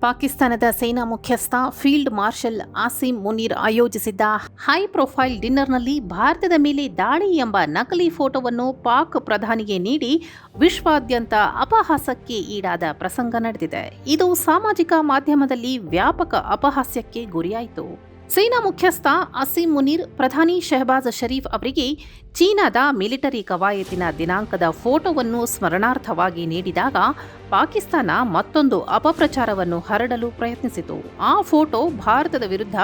ಪಾಕಿಸ್ತಾನದ ಸೇನಾ ಮುಖ್ಯಸ್ಥ ಫೀಲ್ಡ್ ಮಾರ್ಷಲ್ ಆಸಿಂ ಮುನೀರ್ ಆಯೋಜಿಸಿದ್ದ ಹೈ ಪ್ರೊಫೈಲ್ ಡಿನ್ನರ್ನಲ್ಲಿ ಭಾರತದ ಮೇಲೆ ದಾಳಿ ಎಂಬ ನಕಲಿ ಫೋಟೋವನ್ನು ಪಾಕ್ ಪ್ರಧಾನಿಗೆ ನೀಡಿ ವಿಶ್ವಾದ್ಯಂತ ಅಪಹಾಸಕ್ಕೆ ಈಡಾದ ಪ್ರಸಂಗ ನಡೆದಿದೆ. ಇದು ಸಾಮಾಜಿಕ ಮಾಧ್ಯಮದಲ್ಲಿ ವ್ಯಾಪಕ ಅಪಹಾಸ್ಯಕ್ಕೆ ಗುರಿಯಾಯಿತು. ಸೇನಾ ಮುಖ್ಯಸ್ಥ ಅಸೀಂ ಮುನೀರ್, ಪ್ರಧಾನಿ ಶಹಬಾಜ್ ಶರೀಫ್ ಅವರಿಗೆ ಚೀನಾದ ಮಿಲಿಟರಿ ಕವಾಯತಿನ ದಿನಾಂಕದ ಫೋಟೋವನ್ನು ಸ್ಮರಣಾರ್ಥವಾಗಿ ನೀಡಿದಾಗ ಪಾಕಿಸ್ತಾನ ಮತ್ತೊಂದು ಅಪಪ್ರಚಾರವನ್ನು ಹರಡಲು ಪ್ರಯತ್ನಿಸಿತು. ಆ ಫೋಟೋ ಭಾರತದ ವಿರುದ್ಧ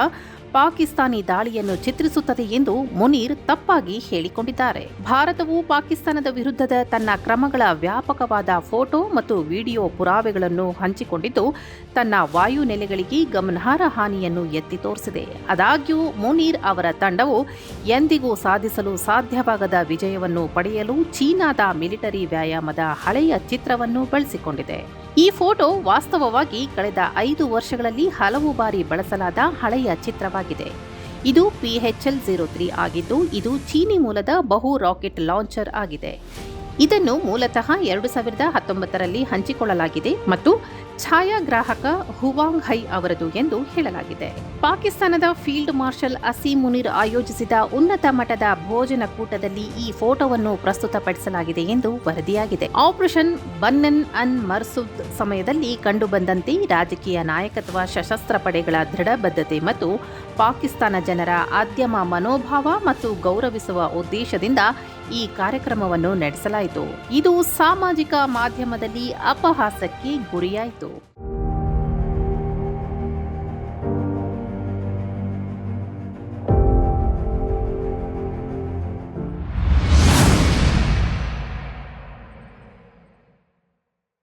ಪಾಕಿಸ್ತಾನಿ ದಾಳಿಯನ್ನು ಚಿತ್ರಿಸುತ್ತದೆ ಎಂದು ಮುನೀರ್ ತಪ್ಪಾಗಿ ಹೇಳಿಕೊಂಡಿದ್ದಾರೆ. ಭಾರತವು ಪಾಕಿಸ್ತಾನದ ವಿರುದ್ಧದ ತನ್ನ ಕ್ರಮಗಳ ವ್ಯಾಪಕವಾದ ಫೋಟೋ ಮತ್ತು ವಿಡಿಯೋ ಪುರಾವೆಗಳನ್ನು ಹಂಚಿಕೊಂಡಿದ್ದು, ತನ್ನ ವಾಯು ನೆಲೆಗಳಿಗೆ ಗಮನಾರ್ಹ ಹಾನಿಯನ್ನು ಎತ್ತಿ ತೋರಿಸಿದೆ. ಆದಾಗ್ಯೂ, ಮುನೀರ್ ಅವರ ತಂಡವು ಎಂದಿಗೂ ಸಾಧಿಸಲು ಸಾಧ್ಯವಾಗದ ವಿಜಯವನ್ನು ಪಡೆಯಲು ಚೀನಾದ ಮಿಲಿಟರಿ ವ್ಯಾಯಾಮದ ಹಳೆಯ ಚಿತ್ರವನ್ನು ಬಳಸಿಕೊಂಡಿದೆ. ಈ ಫೋಟೋ ವಾಸ್ತವವಾಗಿ ಕಳೆದ ಐದು ವರ್ಷಗಳಲ್ಲಿ ಹಲವು ಬಾರಿ ಬಳಸಲಾದ ಹಳೆಯ ಚಿತ್ರವಾಗಿದೆ. ಇದು ಪಿಎಚ್ಎಲ್ ಜೀರೋ ತ್ರೀ ಆಗಿದ್ದು, ಇದು ಚೀನಿ ಮೂಲದ ಬಹು ರಾಕೆಟ್ ಲಾಂಚರ್ ಆಗಿದೆ. ಇದನ್ನು ಮೂಲತಃ ಎರಡು ಸಾವಿರದ ಹತ್ತೊಂಬತ್ತರಲ್ಲಿ ಹಂಚಿಕೊಳ್ಳಲಾಗಿದೆ ಮತ್ತು ಛಾಯಾಗ್ರಾಹಕ ಹುವಾಂಗ್ ಹೈ ಅವರದು ಎಂದು ಹೇಳಲಾಗಿದೆ. ಪಾಕಿಸ್ತಾನದ ಫೀಲ್ಡ್ ಮಾರ್ಷಲ್ ಅಸೀಂ ಮುನಿರ್ ಆಯೋಜಿಸಿದ ಉನ್ನತ ಮಟ್ಟದ ಭೋಜನ ಕೂಟದಲ್ಲಿ ಈ ಫೋಟೋವನ್ನು ಪ್ರಸ್ತುತಪಡಿಸಲಾಗಿದೆ ಎಂದು ವರದಿಯಾಗಿದೆ. ಆಪರೇಷನ್ ಬನ್ನನ್ ಅನ್ ಮರ್ಸುದ್ ಸಮಯದಲ್ಲಿ ಕಂಡುಬಂದಂತೆ ರಾಜಕೀಯ ನಾಯಕತ್ವ, ಸಶಸ್ತ್ರ ಪಡೆಗಳ ದೃಢಬದ್ಧತೆ ಮತ್ತು ಪಾಕಿಸ್ತಾನ ಜನರ ಆದ್ಯಮ ಮನೋಭಾವ ಮತ್ತು ಗೌರವಿಸುವ ಉದ್ದೇಶದಿಂದ ಈ ಕಾರ್ಯಕ್ರಮವನ್ನು ನಡೆಸಲಾಯಿತು. ಇದು ಸಾಮಾಜಿಕ ಮಾಧ್ಯಮದಲ್ಲಿ ಅಪಹಾಸಕ್ಕೆ ಗುರಿಯಾಯಿತು.